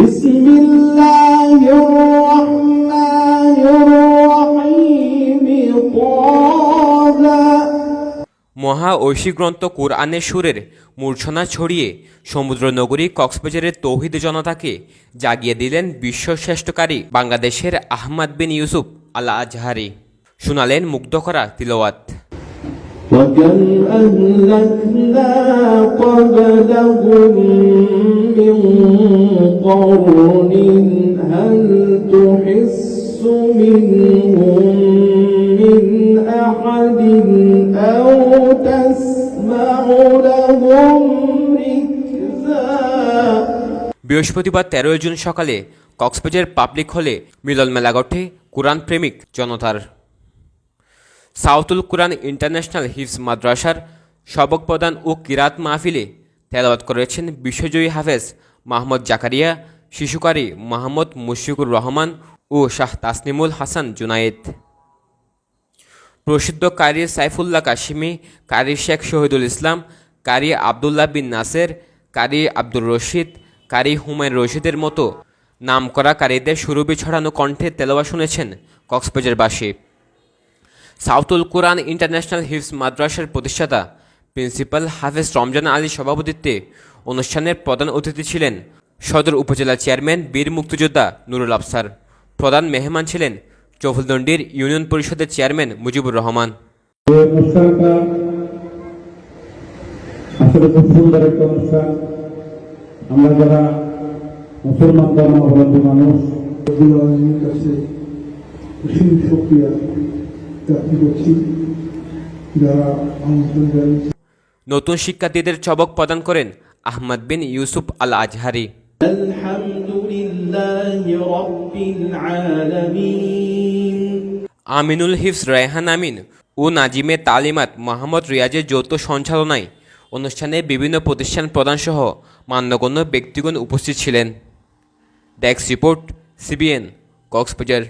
بسم الله الرحمن الرحيم طه মহা ঐশী গ্রন্থ কোরআনের সুরের মূর্ছনা ছড়িয়ে সমুদ্র নগরী কক্সবাজারের তৌহিদ জনতাকে জাগিয়ে দিলেন বিশ্বশ্রেষ্ঠকারী বাংলাদেশের আহমদ বিন ইউসুফ আল আজহারি শুনালেন মুগ্ধ করা তিলওয়াত وكم أهلكنا قبلهم من قرن هل تحس منهم من أحد أو تسمع لهم ركزا বৃহস্পতিবার তেরোই জুন সকালে কক্সবাজার পাবলিক হলে মিলন মেলা ঘটে কোরআন প্রেমিক জনতার সাউথুল কোরআন ইন্টারন্যাশনাল হিফস মাদ্রাসার সবক প্রদান ও কিরাত মাহফিলে তেলাওয়াত করেছেন বিশ্বজয়ী হাফেজ মাহমদ জাকারিয়া, শিশুকারী মাহমদ মুশফিকুর রহমান ও শাহ তাসনিমুল হাসান জুনায়েদ। প্রসিদ্ধ কারি সাইফুল্লাহ কাশিমি, কারি শেখ শহীদুল ইসলাম, কারি আবদুল্লাহ বিন নাসের, কারি আব্দুর রশিদ, কারি হুমায়ুন রশিদের মতো নামকরা কারীদের সুরভি ছড়ানো কণ্ঠে তেলাওয়া শুনেছেন কক্সবাজারবাসী সাউথুল কোরআন ইন্টারন্যাশনাল হিফস মাদ্রাসার প্রতিষ্ঠাতা প্রিন্সিপাল হাফেজ রমজান আলীর সভাপতিত্বে অনুষ্ঠানের প্রধান অতিথি ছিলেন সদর উপজেলা চেয়ারম্যান বীর মুক্তিযোদ্ধা নুরুল আফসার প্রধান মেহমান ছিলেন চৌফুলদণ্ডির ইউনিয়ন পরিষদের চেয়ারম্যান মুজিবুর রহমান। আসলে খুব সুন্দর একটা অনুষ্ঠান। আমরা যারা মুসলমান ধর্মাবলম্বী মানুষ কাছে অসীম সক্রিয়া জ্ঞাপন করছি? যারা নতুন শিক্ষার্থীদের চবক প্রদান করেন আহমদ বিন ইউসুফ আল আজহারি আমিনুল হিফস রায়হান আমিন ও নাজিমে তালিমাত মোহাম্মদ রিয়াজের যৌথ সঞ্চালনায় অনুষ্ঠানে বিভিন্ন প্রতিষ্ঠান প্রদানসহ মান্যগণ্য ব্যক্তিগণ উপস্থিত ছিলেন। ডেক্স রিপোর্ট সিবিএন কক্সবাজার